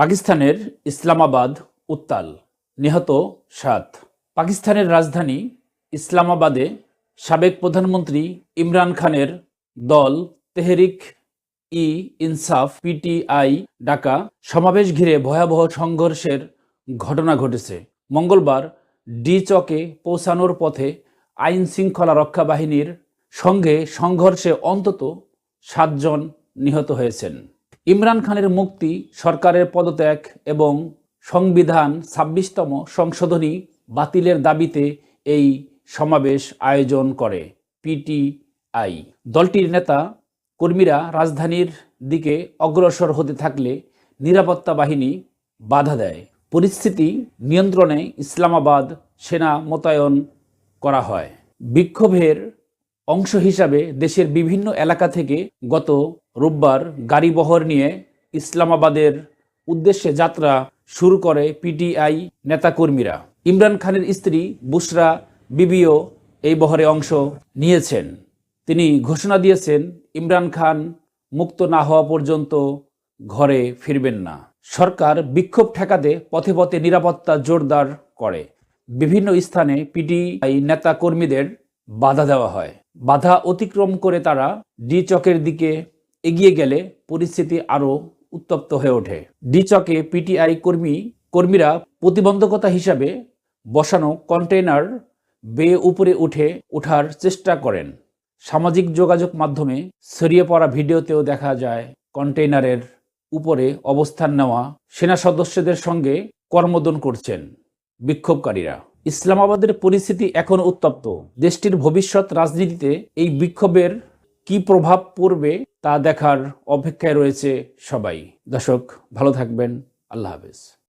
পাকিস্তানের ইসলামাবাদ উত্তাল, নিহত সাত। পাকিস্তানের রাজধানী ইসলামাবাদে সাবেক প্রধানমন্ত্রী ইমরান খানের দল তেহরিক ই ইনসাফ পিটিআই ডাকা সমাবেশ ঘিরে ভয়াবহ সংঘর্ষের ঘটনা ঘটেছে। মঙ্গলবার ডি চকে পৌঁছানোর পথে আইন শৃঙ্খলা রক্ষা বাহিনীর সঙ্গে সংঘর্ষে অন্তত সাতজন নিহত হয়েছেন। ইমরান খানের মুক্তি সরকারের পদত্যাগ এবং সংবিধান ছাব্বিশতম সংশোধনী বাতিলের দাবিতে এই সমাবেশ আয়োজন করে পিটিআই। দলটির নেতা, কর্মীরা রাজধানীর দিকে অগ্রসর হতে থাকলে নিরাপত্তা বাহিনী বাধা দেয়। পরিস্থিতি নিয়ন্ত্রণে ইসলামাবাদ সেনা মোতায়েন করা হয়। বিক্ষোভের অংশ হিসাবে দেশের বিভিন্ন এলাকা থেকে গত রোববার গাড়িবহর নিয়ে ইসলামাবাদের উদ্দেশ্যে যাত্রা শুরু করে পিটিআই নেতাকর্মীরা। ইমরান খানের স্ত্রী বুশরা বিবিও এই বহরে অংশ নিয়েছেন। তিনি ঘোষণা দিয়েছেন, ইমরান খান মুক্ত না হওয়া পর্যন্ত ঘরে ফিরবেন না। সরকার বিক্ষোভ ঠেকাতে পথে পথে নিরাপত্তা জোরদার করে। বিভিন্ন স্থানে পিটিআই নেতা কর্মীদের বাধা দেওয়া হয়। বাধা অতিক্রম করে তারা ডি চকের দিকে এগিয়ে গেলে পরিস্থিতি আরও উত্তপ্ত হয়ে ওঠে। ডিচকে পিটিআই কর্মী, কর্মীরা প্রতিবন্ধকতা হিসাবে বসানো কন্টেইনার বেয়ে উপরে উঠে ওঠার চেষ্টা করেন। সামাজিক যোগাযোগ মাধ্যমে ছড়িয়ে পড়া ভিডিওতেও দেখা যায় কন্টেইনারের উপরে অবস্থান নেওয়া সেনা সদস্যদের সঙ্গে কর্মদন করছেন বিক্ষোভকারীরা। ইসলামাবাদের পরিস্থিতি এখন উত্তপ্ত। দেশটির ভবিষ্যৎ রাজনীতিতে এই বিক্ষোভের কি প্রভাব পড়বে তা দেখার অপেক্ষায় রয়েছে সবাই। দর্শক ভালো থাকবেন। আল্লাহ হাফেজ।